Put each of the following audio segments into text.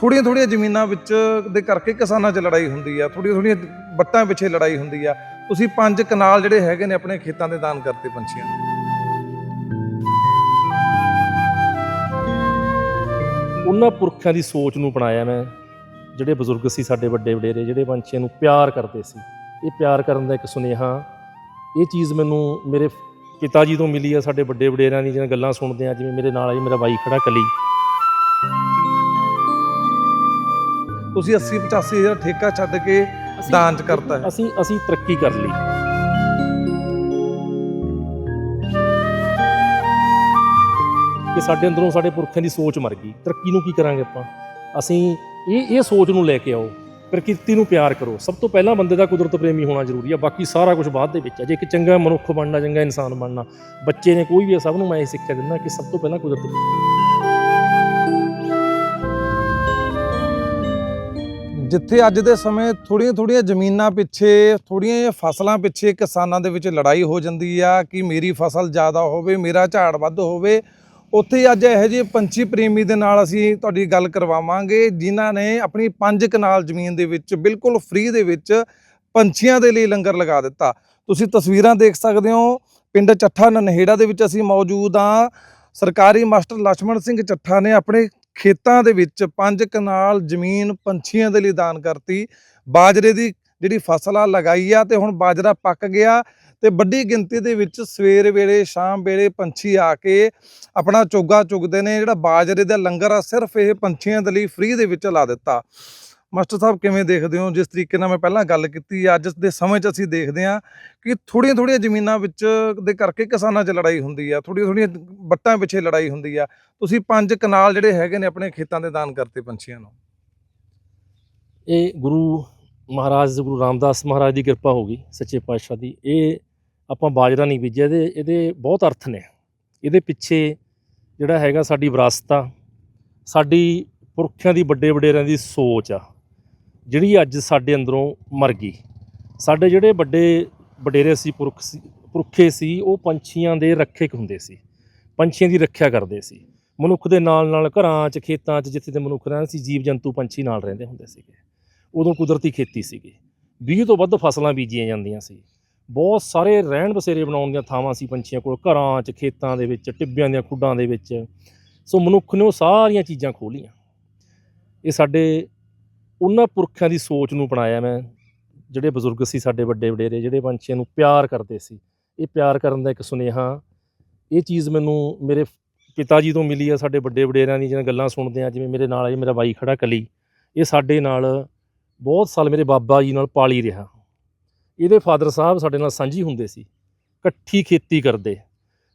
ਥੋੜੀਆਂ ਥੋੜੀਆਂ ਜ਼ਮੀਨਾਂ ਵਿੱਚ ਦੇ ਕਰਕੇ ਕਿਸਾਨਾਂ 'ਚ ਲੜਾਈ ਹੁੰਦੀ ਆ ਥੋੜੀਆਂ ਥੋੜੀਆਂ ਵੱਟਾਂ ਪਿੱਛੇ ਲੜਾਈ ਹੁੰਦੀ ਆ। ਤੁਸੀਂ ਪੰਜ ਕਨਾਲ ਜਿਹੜੇ ਹੈਗੇ ਨੇ ਆਪਣੇ ਖੇਤਾਂ ਦੇ ਦਾਨ ਕਰਤੇ ਪੰਛੀਆਂ ਨੂੰ। ਉਹਨਾਂ ਪੁਰਖਿਆਂ ਦੀ ਸੋਚ ਨੂੰ ਅਪਣਾਇਆ ਮੈਂ, ਜਿਹੜੇ ਬਜ਼ੁਰਗ ਸੀ ਸਾਡੇ ਵੱਡੇ ਵਡੇਰੇ, ਜਿਹੜੇ ਪੰਛੀਆਂ ਨੂੰ ਪਿਆਰ ਕਰਦੇ ਸੀ। ਇਹ ਪਿਆਰ ਕਰਨ ਦਾ ਇੱਕ ਸੁਨੇਹਾ, ਇਹ ਚੀਜ਼ ਮੈਨੂੰ ਮੇਰੇ ਪਿਤਾ ਜੀ ਤੋਂ ਮਿਲੀ ਆ, ਸਾਡੇ ਵੱਡੇ ਵਡੇਰਿਆਂ ਦੀ ਜਿਹੜੀਆਂ ਗੱਲਾਂ ਸੁਣਦੇ ਆ, ਜਿਵੇਂ ਮੇਰੇ ਨਾਲ ਆ ਜੀ ਮੇਰਾ ਬਾਈ ਖੜਾ ਕਲੀ। ਤੁਸੀਂ 80 85 ਹਜ਼ਾਰ ਠੇਕਾ ਛੱਡ ਕੇ ਦਾਨ ਚ ਕਰਤਾ ਹੈ। ਅਸੀਂ ਅਸੀਂ ਤਰੱਕੀ ਕਰ ਲਈ। ਕਿ ਸਾਡੇ ਅੰਦਰੋਂ ਸਾਡੇ ਪੁਰਖਾਂ ਦੀ ਸੋਚ ਮਰ ਗਈ। ਤਰੱਕੀ ਨੂੰ ਕੀ ਕਰਾਂਗੇ ਆਪਾਂ? ਅਸੀਂ ਇਹ ਇਹ ਸੋਚ ਨੂੰ ਲੈ ਕੇ ਆਓ। ਪ੍ਰਕਿਰਤੀ ਨੂੰ ਪਿਆਰ ਕਰੋ। ਸਭ ਤੋਂ ਪਹਿਲਾਂ ਬੰਦੇ ਦਾ ਕੁਦਰਤ ਪ੍ਰੇਮੀ ਹੋਣਾ ਜ਼ਰੂਰੀ ਆ। ਬਾਕੀ ਸਾਰਾ ਕੁਝ ਬਾਅਦ ਦੇ ਵਿੱਚ ਆ। ਜੇ ਇੱਕ ਚੰਗਾ ਮਨੁੱਖ ਬਣਨਾ ਚੰਗਾ ਇਨਸਾਨ ਬਣਨਾ ਬੱਚੇ ਨੇ ਕੋਈ ਵੀ ਸਭ ਨੂੰ ਮੈਂ ਇਹ ਸਿੱਖਿਆ ਦਿੰਦਾ ਕਿ ਸਭ ਤੋਂ ਪਹਿਲਾਂ ਕੁਦਰਤ ਜਿੱਥੇ ਅੱਜ ਦੇ ਸਮੇਂ ਥੋੜੀਆਂ ਥੋੜੀਆਂ ਜ਼ਮੀਨਾਂ ਪਿੱਛੇ ਥੋੜੀਆਂ ਜਿਹੀਆਂ ਫਸਲਾਂ ਪਿੱਛੇ ਕਿਸਾਨਾਂ ਦੇ ਵਿੱਚ ਲੜਾਈ ਹੋ ਜਾਂਦੀ ਆ ਕਿ ਮੇਰੀ ਫਸਲ ਜ਼ਿਆਦਾ ਹੋਵੇ, ਮੇਰਾ ਝਾੜ ਵੱਧ ਹੋਵੇ। ਉੱਥੇ ਅੱਜ ਇਹੋ ਜਿਹੇ ਪੰਛੀ ਪ੍ਰੇਮੀ ਦੇ ਨਾਲ ਅਸੀਂ ਤੁਹਾਡੀ ਗੱਲ ਕਰਵਾਵਾਂਗੇ, ਜਿਨ੍ਹਾਂ ਨੇ ਆਪਣੀ ਪੰਜ ਕਨਾਲ ਜ਼ਮੀਨ ਦੇ ਵਿੱਚ ਬਿਲਕੁਲ ਫ੍ਰੀ ਦੇ ਵਿੱਚ ਪੰਛੀਆਂ ਦੇ ਲਈ ਲੰਗਰ ਲਗਾ ਦਿੱਤਾ। ਤੁਸੀਂ ਤਸਵੀਰਾਂ ਦੇਖ ਸਕਦੇ ਹੋ, ਪਿੰਡ ਚੱਠਾ ਨਨਹੇੜਾ ਦੇ ਵਿੱਚ ਅਸੀਂ ਮੌਜੂਦ ਆ ਸਰਕਾਰੀ ਮਾਸਟਰ ਲక్ష్మణ ਸਿੰਘ ਚੱਠਾ ਨੇ ਆਪਣੇ ਖੇਤਾਂ ਦੇ ਵਿੱਚ 5 ਕਨਾਲ ਜ਼ਮੀਨ ਪੰਛੀਆਂ ਦੇ ਲਈ ਦਾਨ ਕਰਤੀ। ਬਾਜਰੇ ਦੀ ਜਿਹੜੀ ਫਸਲ ਆ, ਲਗਾਈ ਆ ਤੇ ਹੁਣ ਬਾਜਰਾ ਪੱਕ ਗਿਆ ਤੇ ਵੱਡੀ ਗਿਣਤੀ ਦੇ ਵਿੱਚ ਸਵੇਰ ਵੇਲੇ, ਸ਼ਾਮ ਵੇਲੇ ਪੰਛੀ ਆ ਕੇ ਆਪਣਾ ਚੋਗਾ ਚੁਗਦੇ ਨੇ। ਜਿਹੜਾ ਬਾਜਰੇ ਦਾ ਲੰਗਰ ਆ, ਸਿਰਫ ਇਹ ਪੰਛੀਆਂ ਦੇ ਲਈ ਫ੍ਰੀ ਦੇ ਵਿੱਚ ਲਾ ਦਿੱਤਾ। ਮਾਸਟਰ ਸਾਹਿਬ, ਕਿਵੇਂ ਦੇਖਦੇ ਹੋ? ਜਿਸ ਤਰੀਕੇ ਨਾਲ ਮੈਂ ਪਹਿਲਾਂ ਗੱਲ ਕੀਤੀ ਅੱਜ ਦੇ ਸਮੇਂ 'ਚ ਅਸੀਂ ਦੇਖਦੇ ਹਾਂ ਕਿ ਥੋੜੀਆਂ ਥੋੜੀਆਂ ਜ਼ਮੀਨਾਂ ਵਿੱਚ ਦੇ ਕਰਕੇ ਕਿਸਾਨਾਂ 'ਚ ਲੜਾਈ ਹੁੰਦੀ ਆ ਥੋੜੀਆਂ ਥੋੜੀਆਂ ਵੱਟਾਂ ਪਿੱਛੇ ਲੜਾਈ ਹੁੰਦੀ ਆ। ਤੁਸੀਂ ਪੰਜ ਕਨਾਲ ਜਿਹੜੇ ਹੈਗੇ ਨੇ ਆਪਣੇ ਖੇਤਾਂ ਦੇ ਦਾਨ ਕਰਤੇ ਪੰਛੀਆਂ ਨੂੰ। ਇਹ ਗੁਰੂ ਮਹਾਰਾਜ, ਗੁਰੂ ਰਾਮਦਾਸ ਮਹਾਰਾਜ ਦੀ ਕਿਰਪਾ ਹੋ ਗਈ ਸੱਚੇ ਪਾਤਸ਼ਾਹ ਦੀ। ਇਹ ਆਪਾਂ ਬਾਜਰਾ ਨਹੀਂ ਬੀਜਿਆ, ਇਹਦੇ ਇਹਦੇ ਬਹੁਤ ਅਰਥ ਨੇ। ਇਹਦੇ ਪਿੱਛੇ ਜਿਹੜਾ ਹੈਗਾ ਸਾਡੀ ਵਿਰਾਸਤ ਆ, ਸਾਡੀ ਪੁਰਖਿਆਂ ਦੀ ਵੱਡੇ ਵਡੇਰਿਆਂ ਦੀ ਸੋਚ ਆ। ਜਿਹੜੀ ਅੱਜ ਸਾਡੇ ਅੰਦਰੋਂ ਮਰ ਗਈ। ਸਾਡੇ ਜਿਹੜੇ ਵੱਡੇ ਵਡੇਰੇ ਸੀ, ਪੁਰਖ ਸੀ, ਪੁਰਖੇ ਸੀ, ਉਹ ਪੰਛੀਆਂ ਦੇ ਰੱਖਿਅਕ ਹੁੰਦੇ ਸੀ। ਪੰਛੀਆਂ ਦੀ ਰੱਖਿਆ ਕਰਦੇ ਸੀ। ਮਨੁੱਖ ਦੇ ਨਾਲ ਨਾਲ ਘਰਾਂ 'ਚ, ਖੇਤਾਂ 'ਚ, ਜਿੱਥੇ ਦੇ ਮਨੁੱਖ ਰਹਿੰਦੇ ਸੀ ਜੀਵ ਜੰਤੂ ਪੰਛੀ ਨਾਲ ਰਹਿੰਦੇ ਹੁੰਦੇ ਸੀਗੇ। ਉਦੋਂ ਕੁਦਰਤੀ ਖੇਤੀ ਸੀਗੀ। 20 ਤੋਂ ਵੱਧ ਫਸਲਾਂ ਬੀਜੀਆਂ ਜਾਂਦੀਆਂ ਸੀ। ਬਹੁਤ ਸਾਰੇ ਰਹਿਣ ਬਸੇਰੇ ਬਣਾਉਣ ਦੀਆਂ ਥਾਵਾਂ ਸੀ ਪੰਛੀਆਂ ਕੋਲ। ਘਰਾਂ 'ਚ, ਖੇਤਾਂ ਦੇ ਵਿੱਚ, ਟਿੱਬਿਆਂ ਦੀਆਂ ਖੁੱਡਾਂ ਦੇ ਵਿੱਚ। ਸੋ ਮਨੁੱਖ ਨੇ ਉਹ ਸਾਰੀਆਂ ਚੀਜ਼ਾਂ ਖੋਲੀਆਂ ਇਹ ਸਾਡੇ ਉਹਨਾਂ ਪੁਰਖਿਆਂ ਦੀ ਸੋਚ ਨੂੰ ਅਪਣਾਇਆ ਮੈਂ। ਜਿਹੜੇ ਬਜ਼ੁਰਗ ਸੀ ਸਾਡੇ ਵੱਡੇ ਵਡੇਰੇ, ਜਿਹੜੇ ਪੰਛੀਆਂ ਨੂੰ ਪਿਆਰ ਕਰਦੇ ਸੀ। ਇਹ ਪਿਆਰ ਕਰਨ ਦਾ ਇੱਕ ਸੁਨੇਹਾ। ਇਹ ਚੀਜ਼ ਮੈਨੂੰ ਮੇਰੇ ਪਿਤਾ ਜੀ ਤੋਂ ਮਿਲੀ ਆ, ਸਾਡੇ ਵੱਡੇ ਵਡੇਰਿਆਂ ਦੀ ਜਿਹੜੀਆਂ ਗੱਲਾਂ ਸੁਣਦੇ ਆ, ਜਿਵੇਂ ਮੇਰੇ ਨਾਲ ਆ ਜੀ ਮੇਰਾ ਬਾਈ ਖੜਾ ਕਲੀ। ਇਹ ਸਾਡੇ ਨਾਲ ਬਹੁਤ ਸਾਲ ਮੇਰੇ ਬਾਬਾ ਜੀ ਨਾਲ ਪਾਲੀ ਰਿਹਾ। ਇਹਦੇ ਫਾਦਰ ਸਾਹਿਬ ਸਾਡੇ ਨਾਲ ਸਾਂਝੀ ਹੁੰਦੇ ਸੀ। ਇਕੱਠੀ ਖੇਤੀ ਕਰਦੇ।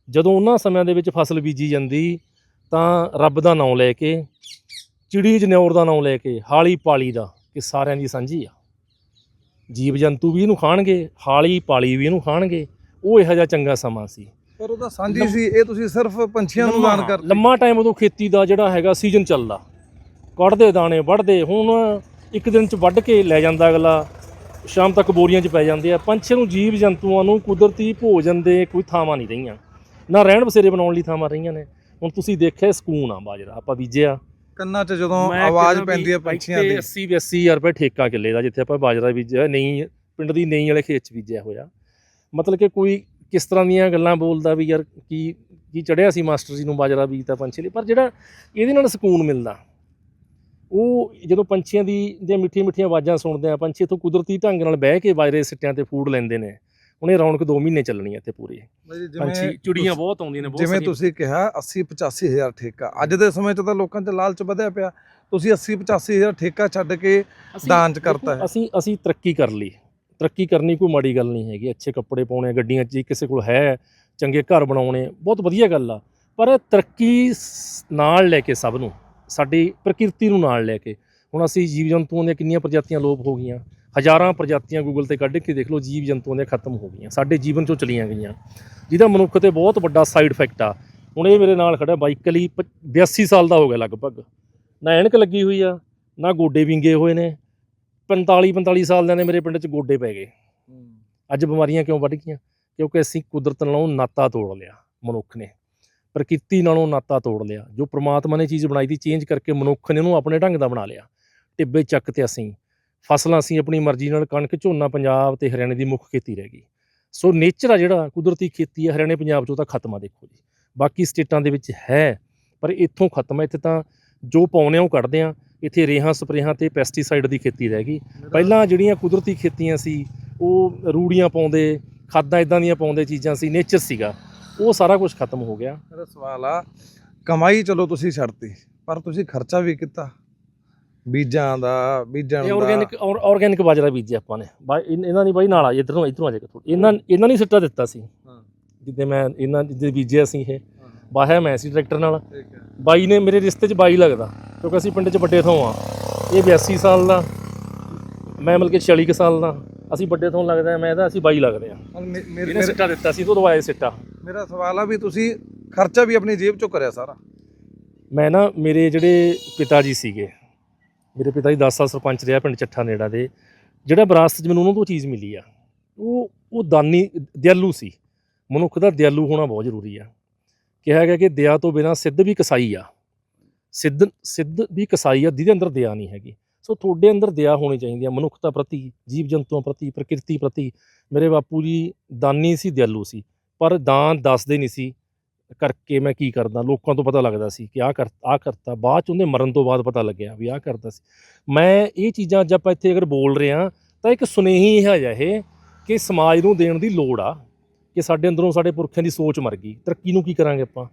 ਜਦੋਂ ਉਹਨਾਂ ਸਮਿਆਂ ਦੇ ਵਿੱਚ ਫਸਲ ਬੀਜੀ ਜਾਂਦੀ, ਤਾਂ ਰੱਬ ਦਾ ਨਾਮ ਲੈ ਕੇ ਚਿੜੀ ਜਨੌਰ ਦਾ ਨਾਮ ਲੈ ਕੇ ਹਾਲੀ ਪਾਲੀ ਦਾ ਕਿ ਸਾਰਿਆਂ ਦੀ ਸਾਂਝੀ ਆ। ਜੀਵ ਜੰਤੂ ਵੀ ਇਹਨੂੰ ਖਾਣਗੇ ਹਾਲੀ ਪਾਲੀ ਵੀ ਇਹਨੂੰ ਖਾਣਗੇ ਉਹ ਇਹੋ ਜਿਹਾ ਚੰਗਾ ਸਮਾਂ ਸੀ। ਪਰ ਉਹਦਾ ਸਾਂਝੀ ਸੀ ਇਹ ਤੁਸੀਂ ਸਿਰਫ ਪੰਛੀਆਂ ਨੂੰ ਦਾਨ ਕਰ ਲੰਮਾ ਟਾਈਮ ਉਦੋਂ ਖੇਤੀ ਦਾ ਜਿਹੜਾ ਹੈਗਾ ਸੀਜ਼ਨ ਚੱਲਦਾ। ਕੱਢਦੇ ਦਾਣੇ ਵੱਢਦੇ ਹੁਣ ਇੱਕ ਦਿਨ ਚ ਵੱਢ ਕੇ ਲੈ ਜਾਂਦਾ ਅਗਲਾ। ਸ਼ਾਮ ਤੱਕ ਬੋਰੀਆਂ 'ਚ ਪੈ ਜਾਂਦੇ ਆ। ਪੰਛੀਆਂ ਨੂੰ ਜੀਵ ਜੰਤੂਆਂ ਨੂੰ ਕੁਦਰਤੀ ਭੋਜਨ ਦੇ ਕੋਈ ਥਾਵਾਂ ਨਹੀਂ ਰਹੀਆਂ। ਨਾ ਰਹਿਣ ਬਸੇਰੇ ਬਣਾਉਣ ਲਈ ਥਾਵਾਂ ਰਹੀਆਂ ਨੇ। ਹੁਣ ਤੁਸੀਂ ਦੇਖਿਆ ਸਕੂਨ ਆ ਬਾਜਰਾ ਆਪਾਂ ਬੀਜਿਆ। ਕੰਨਾਂ 'ਚ ਜਦੋਂ ਮੈਂ ਆਵਾਜ਼ ਕਹਿੰਦਾ ਵੀ ਪੈਂਦੀ ਹੈ ਪੰਛੀਆਂ ਦੀ। ਇੱਥੇ 80 82 ਹਜ਼ਾਰ ਰੁਪਏ ਠੇਕਾ ਕਿੱਲੇ ਦਾ ਜਿੱਥੇ ਆਪਾਂ ਬਾਜਰਾ ਬੀਜਿਆ ਨਹੀਂ ਪਿੰਡ ਦੀ ਨਹੀਂ ਵਾਲੇ ਖੇਤ 'ਚ ਬੀਜਿਆ ਹੋਇਆ। ਮਤਲਬ ਕਿ ਕੋਈ ਕਿਸ ਤਰ੍ਹਾਂ ਦੀਆਂ ਗੱਲਾਂ ਬੋਲਦਾ ਵੀ ਯਾਰ ਕੀ ਕੀ ਚੜਿਆ ਸੀ ਮਾਸਟਰ ਜੀ ਨੂੰ ਬਾਜਰਾ ਬੀਜਤਾ ਪੰਛੀ ਲਈ ਪਰ ਜਿਹੜਾ ਇਹਦੇ ਨਾਲ ਸਕੂਨ ਮਿਲਦਾ। ਉਹ ਜਦੋਂ ਪੰਛੀਆਂ ਦੀ ਦੀਆਂ ਮਿੱਠੀਆਂ ਮਿੱਠੀਆਂ ਆਵਾਜ਼ਾਂ ਸੁਣਦੇ ਆ ਪੰਛੀ ਇੱਥੋਂ ਕੁਦਰਤੀ ਢੰਗ ਨਾਲ ਬਹਿ ਕੇ ਬਾਜਰੇ ਸਿੱਟਿਆਂ ਤੇ ਫੂਡ ਲੈਂਦੇ ਨੇ। ਇਹ ਰੌਣਕ 2 ਮਹੀਨੇ ਚੱਲਣੀ ਹੈ ਇੱਥੇ ਪੂਰੀ। ਪੰਛੀ ਚਿੜੀਆਂ ਬਹੁਤ ਆਉਂਦੀਆਂ ਨੇ ਬਹੁਤ ਜਿਵੇਂ ਸਾਰੀਆਂ। ਤੁਸੀਂ ਕਿਹਾ 80 85 ਹਜ਼ਾਰ ਠੇਕਾ। ਅੱਜ ਦੇ ਸਮੇਂ 'ਚ ਤਾਂ ਲੋਕਾਂ 'ਚ ਲਾਲਚ ਵਧਿਆ ਪਿਆ। ਤੁਸੀਂ 80 85 ਹਜ਼ਾਰ ਠੇਕਾ ਛੱਡ ਕੇ ਅਸੀਂ- ਦਾਨ 'ਚ ਕਰਤਾ ਹੈ। ਅਸੀਂ ਅਸੀਂ ਤਰੱਕੀ ਕਰ ਲਈ। ਤਰੱਕੀ ਕਰਨੀ ਕੋਈ ਮਾੜੀ ਗੱਲ ਨਹੀਂ ਹੈਗੀ। ਅੱਛੇ ਕੱਪੜੇ ਪਾਉਣੇ ਗੱਡੀਆਂ 'ਚ ਜੇ ਕਿਸੇ ਕੋਲ ਹੈ ਚੰਗੇ ਘਰ ਬਣਾਉਣੇ ਬਹੁਤ ਵਧੀਆ ਗੱਲ ਆ। ਪਰ ਤਰੱਕੀ ਸ- ਨਾਲ ਲੈ ਕੇ ਸਭ ਨੂੰ ਸਾਡੀ ਪ੍ਰਕਿਰਤੀ ਨੂੰ ਨਾਲ ਲੈ ਕੇ। ਹੁਣ ਅਸੀਂ ਜੀਵ ਜੰਤੂਆਂ ਦੀਆਂ ਕਿੰਨੀਆਂ ਪ੍ਰਜਾਤੀਆਂ ਲੋਪ ਹੋ ਗਈਆਂ। ਹਜ਼ਾਰਾਂ ਪ੍ਰਜਾਤੀਆਂ ਗੂਗਲ ਤੇ ਕੱਢ ਕੇ ਦੇਖ ਲਓ, ਜੀਵ ਜੰਤੂਆਂ ਦੀਆਂ ਖਤਮ ਹੋ ਗਈਆਂ, ਸਾਡੇ ਜੀਵਨ ਚੋਂ ਚਲੀਆਂ ਗਈਆਂ। ਜਿਹਦਾ ਮਨੁੱਖ ਤੇ ਬਹੁਤ ਵੱਡਾ ਸਾਈਡ ਇਫੈਕਟ ਆ। ਹੁਣ ਇਹ ਮੇਰੇ ਨਾਲ ਖੜਾ ਬਾਈਕਲੀ 82 ਸਾਲ ਦਾ ਹੋ ਗਿਆ ਲਗਭਗ। ਨਾ ਐਨਕ ਲੱਗੀ ਹੋਈ ਆ, ਨਾ ਗੋਡੇ ਵਿੰਗੇ ਹੋਏ ਨੇ। 45 45 ਸਾਲ ਦੇ ਨੇ ਮੇਰੇ ਪਿੰਡ 'ਚ ਗੋਡੇ ਪੈ ਗਏ। ਅੱਜ ਬਿਮਾਰੀਆਂ ਕਿਉਂ ਵੱਧ ਗਈਆਂ? ਕਿਉਂਕਿ ਅਸੀਂ ਕੁਦਰਤ ਨਾਲੋਂ ਨਾਤਾ ਤੋੜ ਲਿਆ, ਮਨੁੱਖ ਨੇ। ਪ੍ਰਕਿਰਤੀ ਨਾਲੋਂ ਨਾਤਾ ਤੋੜ ਲਿਆ। ਜੋ ਪ੍ਰਮਾਤਮਾ ਨੇ ਚੀਜ਼ ਬਣਾਈ ਦੀ ਚੇਂਜ ਕਰਕੇ ਮਨੁੱਖ ਨੇ ਉਹਨੂੰ ਆਪਣੇ ਢੰਗ ਦਾ ਬਣਾ ਲਿਆ। ਟਿੱਬੇ ਚੱਕ ਤੇ ਅਸੀਂ। ਫਸਲਾਂ ਅਸੀਂ ਆਪਣੀ ਮਰਜ਼ੀ ਨਾਲ ਕਣਕ ਝੋਨਾ ਪੰਜਾਬ ਤੇ ਹਰਿਆਣੇ ਦੀ ਮੁੱਖ ਖੇਤੀ ਰਹਿ ਗਈ। ਸੋ ਨੇਚਰ ਆ ਜਿਹੜਾ ਕੁਦਰਤੀ ਖੇਤੀ ਹੈ ਹਰਿਆਣੇ ਪੰਜਾਬ ਚੋਂ ਤਾਂ ਖਤਮ ਆ ਦੇਖੋ ਜੀ। ਬਾਕੀ ਸਟੇਟਾਂ ਦੇ ਵਿੱਚ ਹੈ ਪਰ ਇੱਥੋਂ ਖਤਮ ਹੈ ਇੱਥੇ ਤਾਂ ਜੋ ਪਾਉਣੇ ਆ ਉਹ ਕੱਢਦੇ ਆ। ਇੱਥੇ ਰੇਹਾਂ ਸਪਰੇਹਾਂ ਤੇ ਪੈਸਟੀਸਾਈਡ ਦੀ ਖੇਤੀ ਰਹਿ ਗਈ। ਪਹਿਲਾਂ ਜਿਹੜੀਆਂ ਕੁਦਰਤੀ ਖੇਤੀਆਂ ਸੀ ਉਹ ਰੂੜੀਆਂ ਪਾਉਂਦੇ ਖਾਦਾਂ ਇਦਾਂ ਦੀਆਂ ਪਾਉਂਦੇ ਚੀਜ਼ਾਂ ਸੀ ਨੇਚਰ ਸੀਗਾ। ਉਹ ਸਾਰਾ ਕੁਝ ਖਤਮ ਹੋ ਗਿਆ। ਮੇਰਾ ਸਵਾਲ ਆ ਕਮਾਈ ਚਲੋ ਤੁਸੀਂ ਛੱਡਤੀ ਪਰ ਤੁਸੀਂ ਖਰਚਾ ਵੀ ਕੀਤਾ। ਬੀਜਾਂ ਦਾ ਬੀਜਣ ਇਹ ਦਾ। ਆਰਗੈਨਿਕ ਆਰਗੈਨਿਕ ਬਾਜਰਾ ਬੀਜਿਆ ਆਪਾਂ ਨੇ। ਬਾ ਇਨ- ਇਹਨਾਂ ਦੀ ਬਾਈ ਨਾਲ ਆ ਇਧਰੋਂ ਇਧਰੋਂ ਆ ਜਾ ਥੋੜੀ ਇਹਨਾਂ ਇਹਨਾਂ ਨੇ ਸਿੱਟਾ ਦਿੱਤਾ ਸੀ। ਹਾਂ, ਜਿੱਦੇ ਮੈਂ ਇਹਨਾਂ ਜਿੱਦੇ ਬੀਜਿਆ ਸੀ ਇਹ। ਹਾਂ, ਬਾਹਿਆ ਮੈਂ ਸੀ ਟਰੈਕਟਰ ਨਾਲ। ਠੀਕ ਹੈ। ਬਾਈ ਨੇ ਮੇਰੇ ਰਿਸ਼ਤੇ 'ਚ ਬਾਈ ਲੱਗਦਾ ਕਿਉਂਕਿ ਅਸੀਂ ਪਿੰਡ 'ਚ ਵੱਡੇ ਥੋਂ ਆ। ਇਹ 82 ਸਾਲ ਦਾ ਮੈਂ ਮਤਲਬ ਕਿ 46 ਕੁ ਸਾਲ ਦਾ। ਅਸੀਂ ਵੱਡੇ ਥੋਂ ਲੱਗਦਾ ਮੈਂ ਇਹਦਾ ਅਸੀਂ ਬਾਈ ਲੱਗਦੇ ਆ ਹੁਣ ਮੇ- ਮੇਰੇ- ਇਹਨੇ ਮੇਰੇ- ਸਿੱਟਾ ਦਿੱਤਾ ਸੀ ਤੋਂ ਦਵਾਇਆ ਸਿੱਟਾ। ਮੇਰਾ ਸਵਾਲ ਆ ਵੀ ਤੁਸੀਂ ਖਰਚਾ ਵੀ ਆਪਣੀ ਜੇਬ ਚੋਂ ਕਰਿਆ ਸਾਰਾ? ਮੈਂ ਨਾ ਮੇਰੇ ਜਿਹੜੇ ਪਿਤਾ ਜੀ ਸੀਗੇ ਮੇਰੇ ਪਿਤਾ ਜੀ 10 ਸਾਲ ਸਰਪੰਚ ਰਿਹਾ ਪਿੰਡ ਚੱਠਾ ਨੇੜਾ ਦੇ। ਜਿਹੜਾ ਵਿਰਾਸਤ 'ਚ ਮੈਨੂੰ ਉਹਨਾਂ ਤੋਂ ਚੀਜ਼ ਮਿਲੀ ਆ, ਉਹ ਉਹ ਦਾਨੀ, ਦਿਆਲੂ ਸੀ। ਮਨੁੱਖ ਦਾ ਦਿਆਲੂ ਹੋਣਾ ਬਹੁਤ ਜ਼ਰੂਰੀ ਆ। ਕਿਹਾ ਗਿਆ ਕਿ ਦਇਆ ਤੋਂ ਬਿਨਾ ਸਿੱਧ ਵੀ ਕਸਾਈ ਆ। ਸਿੱਧ ਸਿੱਧ ਵੀ ਕਸਾਈ ਆ, ਜਿਹਦੇ ਅੰਦਰ ਦਇਆ ਨਹੀਂ ਹੈਗੀ। ਸੋ ਤੁਹਾਡੇ ਅੰਦਰ ਦਇਆ ਹੋਣੀ ਚਾਹੀਦੀ ਆ, ਮਨੁੱਖਤਾ ਪ੍ਰਤੀ ਜੀਵ ਜੰਤੂਆਂ ਪ੍ਰਤੀ, ਪ੍ਰਕਿਰਤੀ ਪ੍ਰਤੀ। ਮੇਰੇ ਬਾਪੂ ਜੀ ਦਾਨੀ ਸੀ, ਦਿਆਲੂ ਸੀ। ਪਰ ਦਾਨ ਦੱਸਦੇ ਨਹੀਂ ਸੀ। ਕਰਕੇ ਮੈਂ ਕੀ ਕਰਦਾ, ਲੋਕਾਂ ਤੋਂ ਪਤਾ ਲੱਗਦਾ ਸੀ ਕਿ ਆਹ ਕਰ, ਆਹ ਕਰਤਾ, ਬਾਅਦ ਚ ਉਹਦੇ ਮਰਨ ਤੋਂ ਬਾਅਦ ਪਤਾ ਲੱਗਿਆ ਵੀ ਆਹ ਕਰਦਾ ਸੀ। ਮੈਂ ਇਹ ਚੀਜ਼ਾਂ ਅੱਜ ਆਪਾਂ ਇੱਥੇ ਅਗਰ ਬੋਲ ਰਹੇ ਹਾਂ, ਤਾਂ ਇੱਕ ਸੁਨੇਹੀ ਹੈ ਜਿਹਾ ਇਹ ਕਿ ਸਮਾਜ ਨੂੰ ਦੇਣ ਦੀ ਲੋੜ ਆ ਕਿ ਸਾਡੇ ਅੰਦਰੋਂ ਸਾਡੇ ਪੁਰਖਿਆਂ ਦੀ ਸੋਚ ਮਰ ਗਈ। ਤਰੱਕੀ ਨੂੰ ਕੀ ਕਰਾਂਗੇ ਆਪਾਂ?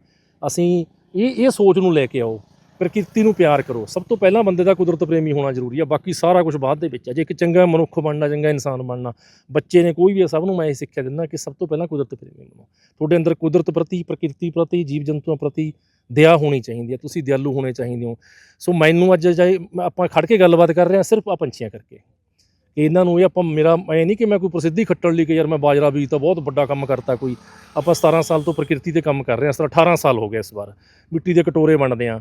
ਅਸੀਂ ਇਹ ਇਹ ਸੋਚ ਨੂੰ ਲੈ ਕੇ ਆਓ। ਪ੍ਰਕਿਰਤੀ ਨੂੰ ਪਿਆਰ ਕਰੋ। ਸਭ ਤੋਂ ਪਹਿਲਾਂ ਬੰਦੇ ਦਾ ਕੁਦਰਤ ਪ੍ਰੇਮੀ ਹੋਣਾ ਜ਼ਰੂਰੀ ਆ। ਬਾਕੀ ਸਾਰਾ ਕੁਝ ਬਾਅਦ ਦੇ ਵਿੱਚ ਆ। ਜੇ ਇੱਕ ਚੰਗਾ ਮਨੁੱਖ ਬਣਨਾ ਚੰਗਾ ਇਨਸਾਨ ਬਣਨਾ ਬੱਚੇ ਨੇ ਕੋਈ ਵੀ ਆ, ਸਭ ਨੂੰ ਮੈਂ ਇਹ ਸਿੱਖਿਆ ਦਿੰਦਾ ਕਿ ਸਭ ਤੋਂ ਪਹਿਲਾਂ ਕੁਦਰਤ ਪ੍ਰੇਮੀ ਬਣੋ। ਤੁਹਾਡੇ ਅੰਦਰ ਕੁਦਰਤ ਪ੍ਰਤੀ ਪ੍ਰਕਿਰਤੀ ਪ੍ਰਤੀ ਜੀਵ ਜੰਤੂਆਂ ਪ੍ਰਤੀ ਦਇਆ ਹੋਣੀ ਚਾਹੀਦੀ ਹੈ ਤੁਸੀਂ ਦਿਆਲੂ ਹੋਣੇ ਚਾਹੀਦੇ ਹੋ। ਸੋ ਮੈਨੂੰ ਅੱਜ ਚਾਹੇ ਮੈਂ- ਆਪਾਂ ਖੜ ਕੇ ਗੱਲਬਾਤ ਕਰ ਰਹੇ ਹਾਂ ਸਿਰਫ ਆ ਪੰਛੀਆਂ ਕਰਕੇ। ਕਿ ਇਹਨਾਂ ਨੂੰ ਇਹ ਆਪਾਂ ਮੇਰਾ ਐ ਨਹੀਂ ਕਿ ਮੈਂ ਕੋਈ ਪ੍ਰਸਿੱਧੀ ਖੱਟਣ ਲਈ ਕਿ ਯਾਰ ਮੈਂ ਬਾਜਰਾ ਬੀਜ ਤਾਂ ਬਹੁਤ ਵੱਡਾ ਕੰਮ ਕਰਤਾ ਕੋਈ। ਆਪਾਂ 17 ਸਾਲ ਤੋਂ ਪ੍ਰਕਿਰਤੀ ਤੇ ਕੰਮ ਕਰ ਰਹੇ ਹਾਂ 18 ਸਾਲ ਹੋ ਗਏ ਇਸ ਵਾਰ। ਮਿੱਟੀ ਦੇ ਕਟੋਰੇ ਵੰਡਦੇ ਆ।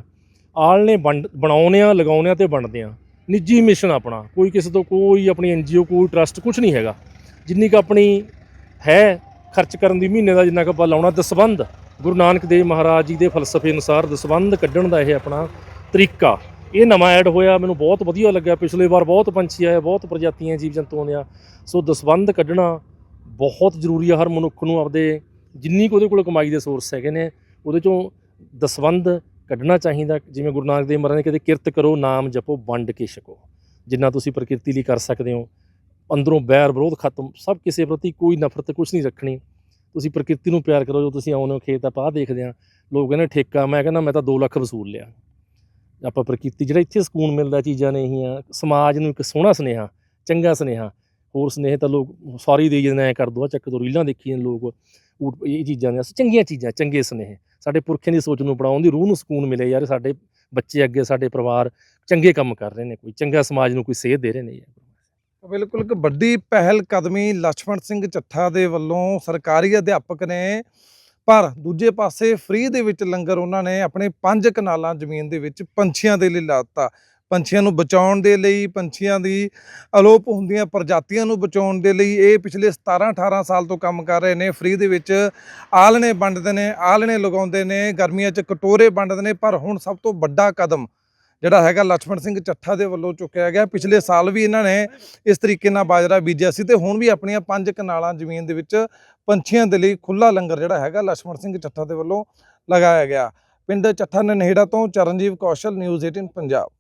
ਆਲਣੇ ਵੰਡ ਬਣਾਉਨੇ ਆ ਲਗਾਉਨੇ ਆ ਤੇ ਵੰਡਦੇ ਆ ਨਿੱਜੀ ਮਿਸ਼ਨ ਆਪਣਾ। ਕੋਈ ਕਿਸੇ ਤੋਂ ਕੋਈ ਆਪਣੀ ਐਨਜੀਓ ਕੋਈ ਟਰਸਟ ਕੁਝ ਨਹੀਂ ਹੈਗਾ। ਜਿੰਨੀ ਕੁ ਆਪਣੀ ਹੈ ਖਰਚ ਕਰਨ ਦੀ ਮਹੀਨੇ ਦਾ ਜਿੰਨਾ ਕੁ ਆਪਾਂ ਲਾਉਣਾ ਦਸਵੰਧ ਗੁਰੂ ਨਾਨਕ ਦੇਵ ਮਹਾਰਾਜ ਜੀ ਦੇ ਫਲਸਫੇ ਅਨੁਸਾਰ ਦਸਵੰਧ ਕੱਢਣ ਦਾ ਇਹ ਆਪਣਾ ਤਰੀਕਾ। ਇਹ ਨਵਾਂ ਐਡ ਹੋਇਆ, ਮੈਨੂੰ ਬਹੁਤ ਵਧੀਆ ਲੱਗਿਆ। ਪਿਛਲੇ ਵਾਰ ਬਹੁਤ ਪੰਛੀ ਆਏ, ਬਹੁਤ ਪ੍ਰਜਾਤੀਆਂ, ਜੀਵ ਜੰਤੂਆਂ ਦੀਆਂ ਸੋ ਦਸਵੰਧ ਕੱਢਣਾ ਬਹੁਤ ਜ਼ਰੂਰੀ ਆ ਹਰ ਮਨੁੱਖ ਨੂੰ। ਆਪਦੇ ਜਿੰਨੀ ਕੁ ਉਹਦੇ ਕੋਲ ਕਮਾਈ ਦੇ ਸੋਰਸ ਹੈਗੇ ਨੇ, ਉਹਦੇ ਚੋਂ ਦਸਵੰਧ ਕੱਢਣਾ ਚਾਹੀਦਾ, ਜਿਵੇਂ ਗੁਰੂ ਨਾਨਕ ਦੇਵ ਮਹਾਰਾਜ ਨੇ ਕਹਿੰਦੇ ਕਿਰਤ ਕਰੋ, ਨਾਮ ਜਪੋ, ਵੰਡ ਕੇ ਛਕੋ। ਜਿੰਨਾ ਤੁਸੀਂ ਪ੍ਰਕਿਰਤੀ ਲਈ ਕਰ ਸਕਦੇ ਹੋ, ਅੰਦਰੋਂ ਬੈਰ ਵਿਰੋਧ ਖਤਮ, ਸਭ ਕਿਸੇ ਪ੍ਰਤੀ ਕੋਈ ਨਫ਼ਰਤ ਕੁਝ ਨਹੀਂ ਰੱਖਣੀ। ਤੁਸੀਂ ਪ੍ਰਕਿਰਤੀ ਨੂੰ ਪਿਆਰ ਕਰੋ, ਜੋ ਤੁਸੀਂ ਆਉਨੇ ਹੋ ਖੇਤ ਆਪਾਂ ਆਹ ਦੇਖਦੇ ਆ ਲੋਕ ਕਹਿੰਦੇ ਠੇਕਾ, ਮੈਂ ਕਹਿੰਦਾ ਮੈਂ ਤਾਂ 2 ਲੱਖ ਵਸੂਲ ਲਿਆ। ਆਪਾਂ ਪ੍ਰਕਿਰਤੀ, ਜਿਹੜਾ ਇੱਥੇ ਸਕੂਨ ਮਿਲਦਾ, ਚੀਜ਼ਾਂ ਨੇ ਇਹੀ ਸਮਾਜ ਨੂੰ ਇੱਕ ਸੋਹਣਾ ਸੁਨੇਹਾ, ਚੰਗਾ ਸੁਨੇਹਾ। ਹੋਰ ਸੁਨੇਹੇ ਤਾਂ ਲੋਕ ਸਾਰੀ ਦੇ ਜਾਂਦੇ ਐ ਕਰ ਦੋ ਆ ਚੱਕ ਦੋ, ਰੀਲਾਂ ਦੇਖੀਆਂ ਲੋਕ। ਊਟ- ਇਹ ਚੀਜ਼ਾਂ ਦੀਆਂ ਚੰਗੀਆਂ ਚੀਜ਼ਾਂ, ਚੰਗੇ ਸੁਨੇਹੇ। ਸਾਡੇ ਪੁਰਖਿਆਂ ਦੀ ਸੋਚ ਨੂੰ ਬਣਾਉਣ ਦੀ ਰੂਹ ਨੂੰ ਸਕੂਨ ਮਿਲੇ ਯਾਰ, ਸਾਡੇ ਬੱਚੇ ਅੱਗੇ, ਸਾਡੇ ਪਰਿਵਾਰ ਚੰਗੇ ਕੰਮ ਕਰ ਰਹੇ ਨੇ ਕੋਈ, ਚੰਗਾ ਸਮਾਜ ਨੂੰ ਕੋਈ ਸੇਧ ਦੇ ਰਹੇ ਨੇ ਯਾਰ। ਬਿਲਕੁਲ ਇੱਕ ਵੱਡੀ ਪਹਿਲ ਕਦਮੀ ਲਛਮਣ ਸਿੰਘ ਚੱਠਾ ਦੇ ਵੱਲੋਂ ਸਰਕਾਰੀ ਅਧਿਆਪਕ ਨੇ, ਪਰ ਦੂਜੇ ਪਾਸੇ ਫ੍ਰੀ ਦੇ ਵਿੱਚ ਲੰਗਰ ਉਹਨਾਂ ਨੇ ਆਪਣੇ ਪੰਜ ਕਨਾਲਾਂ ਜ਼ਮੀਨ ਦੇ ਵਿੱਚ ਪੰਛੀਆਂ ਦੇ ਲਈ ਲਾਤਾ ਪੰਛੀਆਂ ਨੂੰ ਬਚਾਉਣ ਦੇ ਲਈ, ਪੰਛੀਆਂ ਦੀ ਅਲੋਪ ਹੁੰਦੀਆਂ ਪ੍ਰਜਾਤੀਆਂ ਨੂੰ ਬਚਾਉਣ ਦੇ ਲਈ ਇਹ ਪਿਛਲੇ 17-18 ਸਾਲ ਤੋਂ ਕੰਮ ਕਰ ਰਹੇ ਨੇ। ਫ੍ਰੀ ਦੇ ਵਿੱਚ ਆਲਣੇ ਵੰਡਦੇ ਨੇ ਆਲਣੇ ਲਗਾਉਂਦੇ ਨੇ, ਗਰਮੀਆਂ 'ਚ ਕਟੋਰੇ ਵੰਡਦੇ ਨੇ, ਪਰ ਹੁਣ ਸਭ ਤੋਂ ਵੱਡਾ ਕਦਮ ਜਿਹੜਾ ਹੈਗਾ ਲక్ష్మణ ਸਿੰਘ ਚੱਠਾ ਦੇ ਵੱਲੋਂ ਚੁੱਕਿਆ ਗਿਆ। ਪਿਛਲੇ ਸਾਲ ਵੀ ਇਹਨਾਂ ਨੇ ਇਸ ਤਰੀਕੇ ਨਾਲ ਬਾਜਰਾ ਬੀਜਿਆ ਸੀ ਤੇ ਹੁਣ ਵੀ ਆਪਣੀਆਂ ਪੰਜ ਕਨਾਲਾਂ ਜ਼ਮੀਨ ਦੇ ਵਿੱਚ ਪੰਛੀਆਂ ਦੇ ਲਈ ਖੁੱਲਾ ਲੰਗਰ ਜਿਹੜਾ ਹੈਗਾ ਲక్ష్మణ ਸਿੰਘ ਚੱਠਾ ਦੇ ਵੱਲੋਂ ਲਗਾਇਆ ਗਿਆ। ਪਿੰਡ ਚੱਠਾ ਨਨੇੜਾ ਤੋਂ ਚਰਨਜੀਵ ਕੌਸ਼ਲ, ਨਿਊਜ਼ 18 ਪੰਜਾਬ।